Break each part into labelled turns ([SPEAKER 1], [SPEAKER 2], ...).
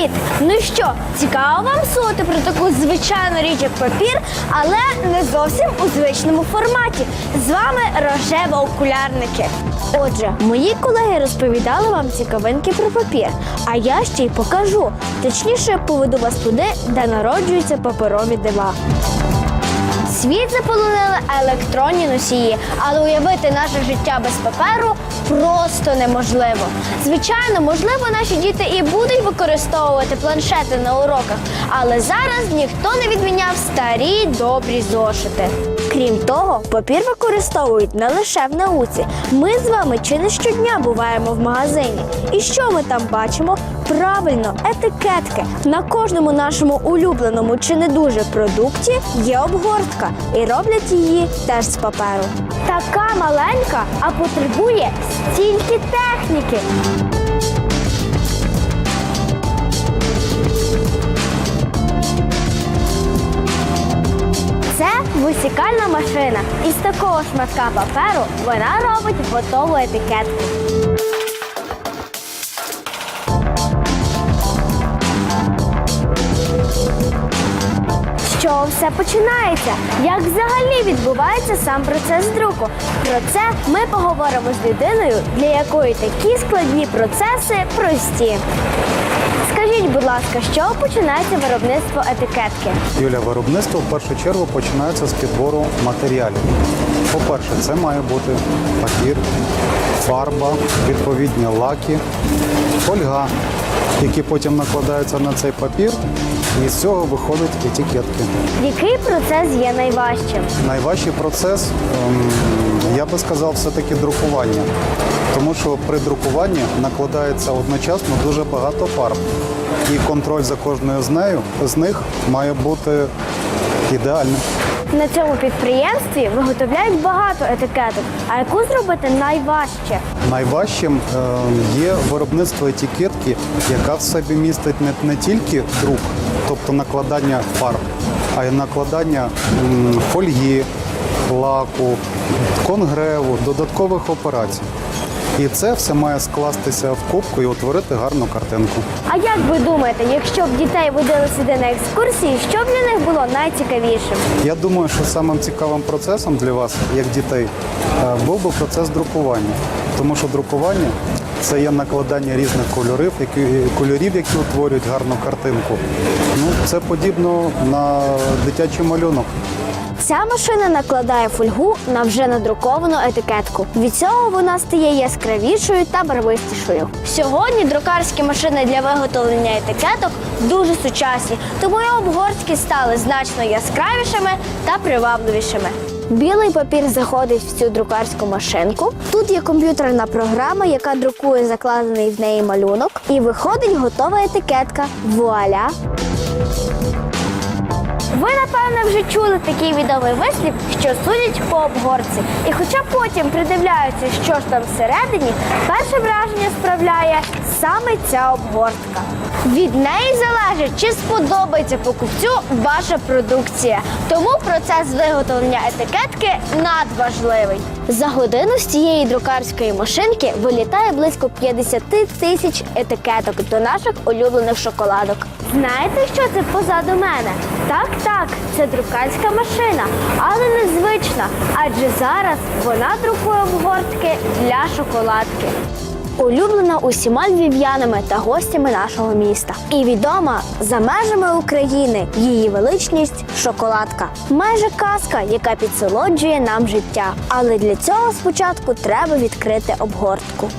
[SPEAKER 1] Привіт! Ну що, цікаво вам сути про таку звичайну річ, як папір, але не зовсім у звичному форматі. З вами рожево-окулярники. Отже, мої колеги розповідали вам цікавинки про папір, а я ще й покажу. Точніше, поведу вас туди, де народжуються паперові дива. Світ заполонили електронні носії, але уявити наше життя без паперу просто неможливо. Звичайно, можливо, наші діти і будуть використовувати планшети на уроках, але зараз ніхто не відміняв старі добрі зошити. Крім того, папір використовують не лише в науці. Ми з вами чи не щодня буваємо в магазині. І що ми там бачимо? Правильно, етикетки. На кожному нашому улюбленому чи не дуже продукті є обгортка, і роблять її теж з паперу. Така маленька, а потребує стільки техніки. Це висікальна машина. Із такого шматка паперу вона робить готову етикетку. Все починається? Як взагалі відбувається сам процес друку? Про це ми поговоримо з людиною, для якої такі складні процеси прості. Скажіть, будь ласка, чого починається виробництво етикетки?
[SPEAKER 2] Юля, виробництво в першу чергу починається з підбору матеріалів. По-перше, це має бути папір, фарба, відповідні лаки, фольга, які потім накладаються на цей папір, і з цього виходять етикетки.
[SPEAKER 1] Який процес є найважчим?
[SPEAKER 2] Найважчий процес, ем, я би сказав, все-таки друкування. Тому що при друкуванні накладається одночасно дуже багато фарб. І контроль за кожною з нею з них має бути ідеальним.
[SPEAKER 1] На цьому підприємстві виготовляють багато етикеток. А яку зробити найважче?
[SPEAKER 2] Найважчим е, є виробництво етикетки, яка в собі містить не, тільки друк, тобто накладання фарб, а й накладання фольги, лаку, конгреву, додаткових операцій. І це все має скластися в кубку і утворити гарну картинку.
[SPEAKER 1] А як ви думаєте, якщо б дітей водили сюди на екскурсії, що б для них було найцікавішим?
[SPEAKER 2] Я думаю, що самим цікавим процесом для вас, як дітей, е, був би процес друкування. Тому що друкування це є накладання різних кольорів, які, кольорів, які утворюють гарну картинку. Ну, це подібно на дитячий малюнок.
[SPEAKER 1] Ця машина накладає фольгу на вже надруковану етикетку. Від цього вона стає яскравішою та барвистішою. Сьогодні друкарські машини для виготовлення етикеток дуже сучасні, тому і обгортки стали значно яскравішими та привабливішими. Білий папір заходить в цю друкарську машинку. Тут є комп'ютерна програма, яка друкує закладений в неї малюнок, і виходить готова етикетка. Вуаля! Ви, напевно, вже чули такий відомий вислів, що судять по обгорці. І хоча потім придивляються, що ж там всередині, перше враження справляє саме ця обгортка. Від неї залежить, чи сподобається покупцю ваша продукція. Тому процес виготовлення етикетки надважливий. За годину з цієї друкарської машинки вилітає близько 50 тисяч етикеток до наших улюблених шоколадок. Знаєте, що це позаду мене? Так, так, це друкарська машина, але незвична, адже зараз вона друкує обгортки для шоколадки. Улюблена усіма львів'янами та гостями нашого міста. І відома за межами України її величність шоколадка. Майже казка, яка підсолоджує нам життя. Але для цього спочатку треба відкрити обгортку.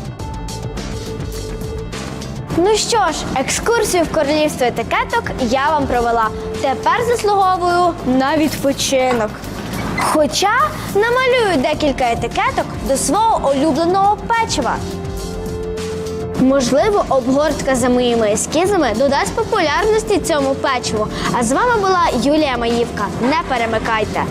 [SPEAKER 1] Ну що ж, екскурсію в королівство етикеток я вам провела. Тепер заслуговую на відпочинок. Хоча намалюю декілька етикеток до свого улюбленого печива. Можливо, обгортка за моїми ескізами додасть популярності цьому печиву. А з вами була Юлія Маївка. Не перемикайте.